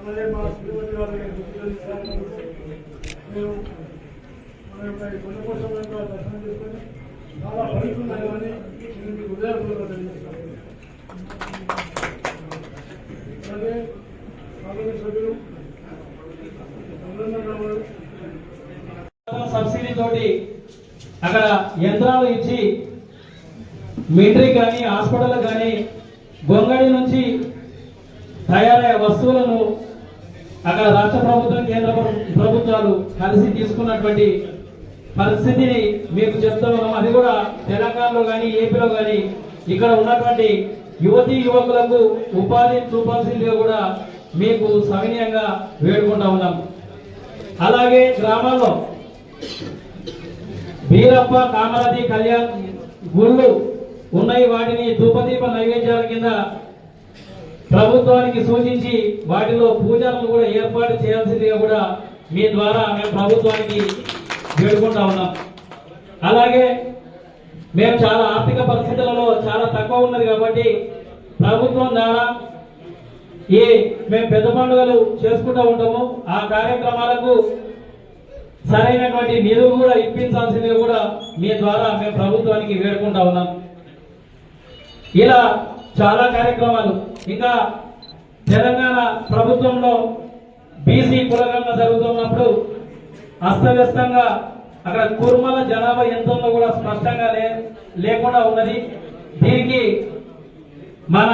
అలాగే మా మేము మన యొక్క ఈ యొక్క దర్శనం చేసుకొని చాలా ఫలితున్నాయి కానీ నేను మీకు తెలియజేస్తాను అలాగే పార్లమెంట్ సభ్యులు సబ్సిడీ తోటి అక్కడ యంత్రాలు ఇచ్చి మిలిటరీ కానీ హాస్పిటల్ కానీ గొంగడి నుంచి తయారయ్యే వస్తువులను అక్కడ రాష్ట్ర ప్రభుత్వం కేంద్ర ప్రభుత్వాలు కలిసి తీసుకున్నటువంటి పరిస్థితిని మీకు చెప్తా ఉన్నాం. అది కూడా తెలంగాణలో కానీ ఏపీలో కానీ ఇక్కడ ఉన్నటువంటి యువతి యువకులకు ఉపాధి చూపాల్సిందిగా కూడా మీకు సవినీయంగా వేడుకుంటా ఉన్నాం. అలాగే గ్రామాల్లో వీరప్ప కామరాజీ కళ్యాణ్ గుళ్ళు ఉన్నాయి. వాటిని ధూపదీప నైవేద్యాల కింద ప్రభుత్వానికి సూచించి వాటిలో పూజలను కూడా ఏర్పాటు చేయాల్సిందిగా కూడా మీ ద్వారా మేము ప్రభుత్వానికి వేడుకుంటా ఉన్నాం. అలాగే మేము చాలా ఆర్థిక పరిస్థితులలో చాలా తక్కువ ఉన్నది కాబట్టి ప్రభుత్వం ద్వారా ఈ మేము పెద్ద పండుగలు చేసుకుంటూ ఉంటాము. ఆ కార్యక్రమాలకు సరైనటువంటి నిధులు కూడా ఇప్పించాల్సింది కూడా మీ ద్వారా మేము ప్రభుత్వానికి వేడుకుంటా ఉన్నాం. ఇలా చాలా కార్యక్రమాలు. ఇంకా తెలంగాణ ప్రభుత్వంలో బీసీ కులగణన జరుగుతున్నప్పుడు అస్తవ్యస్తంగా అక్కడ కుర్మల జనాభా ఎంత ఉందో కూడా స్పష్టంగా లే లేకుండా ఉన్నది. దీనికి మన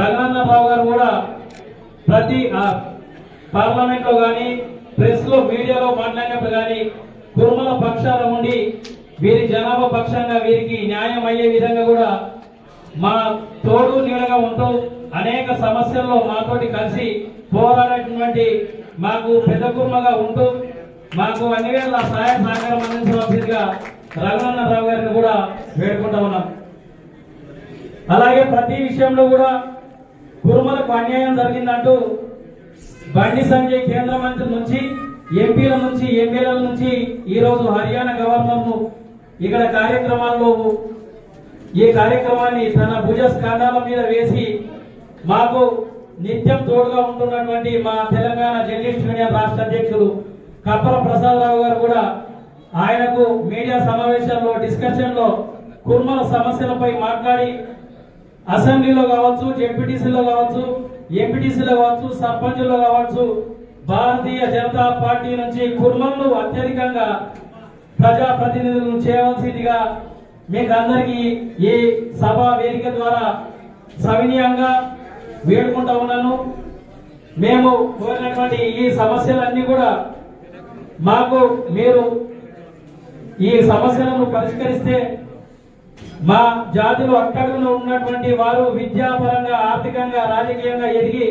రఘునందనరావు గారు కూడా ప్రతి పార్లమెంట్లో పార్లమెంట్లో కానీ ప్రెస్లో మీడియాలో మాట్లాడినప్పుడు కానీ కురుమల పక్షాల ఉండి వీరి జనాభా పక్షంగా వీరికి న్యాయం అయ్యే విధంగా కూడా మా తోడు నీడగా ఉంటూ అనేక సమస్యల్లో మాతోటి కలిసి పోరాడేటువంటి మాకు పెద్ద కుర్మగా ఉంటూ మాకు అన్ని వేళ సహాయ సహకారం అందించవలసిందిగా రఘునందనరావు గారిని కూడా వేడుకుంటా ఉన్నాం. అలాగే ప్రతి విషయంలో కూడా కురుమలకు అన్యాయం జరిగిందంటూ బండి సంజయ్ కేంద్ర మంత్రి నుంచి ఎంపీల నుంచి ఎమ్మెల్యేల నుంచి ఈ రోజు హర్యానా గవర్నర్ను ఇక్కడ కార్యక్రమాల్లో ఈ కార్యక్రమాన్ని తన భుజ స్కంధాల మీద వేసి మాకు నిత్యం తోడుగా ఉంటున్నటువంటి మా తెలంగాణ జర్నలిస్ట్ యూనియన్ రాష్ట్ర అధ్యక్షులు కప్పల ప్రసాదరావు గారు కూడా ఆయనకు మీడియా సమావేశాల్లో డిస్కషన్లో కుర్మల సమస్యలపై మాట్లాడి అసెంబ్లీలో కావచ్చు జెడ్పీటీసీలో కావచ్చు ఎంపీటీసీలో కావచ్చు సర్పంచ్లో కావచ్చు భారతీయ జనతా పార్టీ నుంచి కుర్మలను అత్యధికంగా ప్రజా ప్రతినిధులను చేయవలసిందిగా మీకు అందరికీ ఈ సభా వేదిక ద్వారా సవినీయంగా వేడుకుంటా ఉన్నాను. మేము కోరినటువంటి ఈ సమస్యలన్నీ కూడా మాకు మీరు ఈ సమస్యలను పరిష్కరిస్తే మా జాతిలో అక్కడలో ఉన్నటువంటి వారు విద్యాపరంగా ఆర్థికంగా రాజకీయంగా ఎదిగి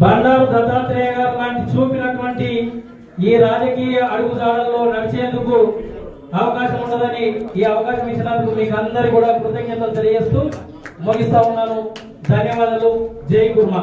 బండారు దత్తాత్రేయ గారు లాంటి చూపినటువంటి ఈ రాజకీయ అడుగుజాడల్లో నడిచేందుకు అవకాశం ఉండదని ఈ అవకాశం ఇచ్చినందుకు మీకు అందరి కూడా కృతజ్ఞతలు తెలియజేస్తూ ముగిస్తా ఉన్నాను. ధన్యవాదాలు. జై కుర్మా.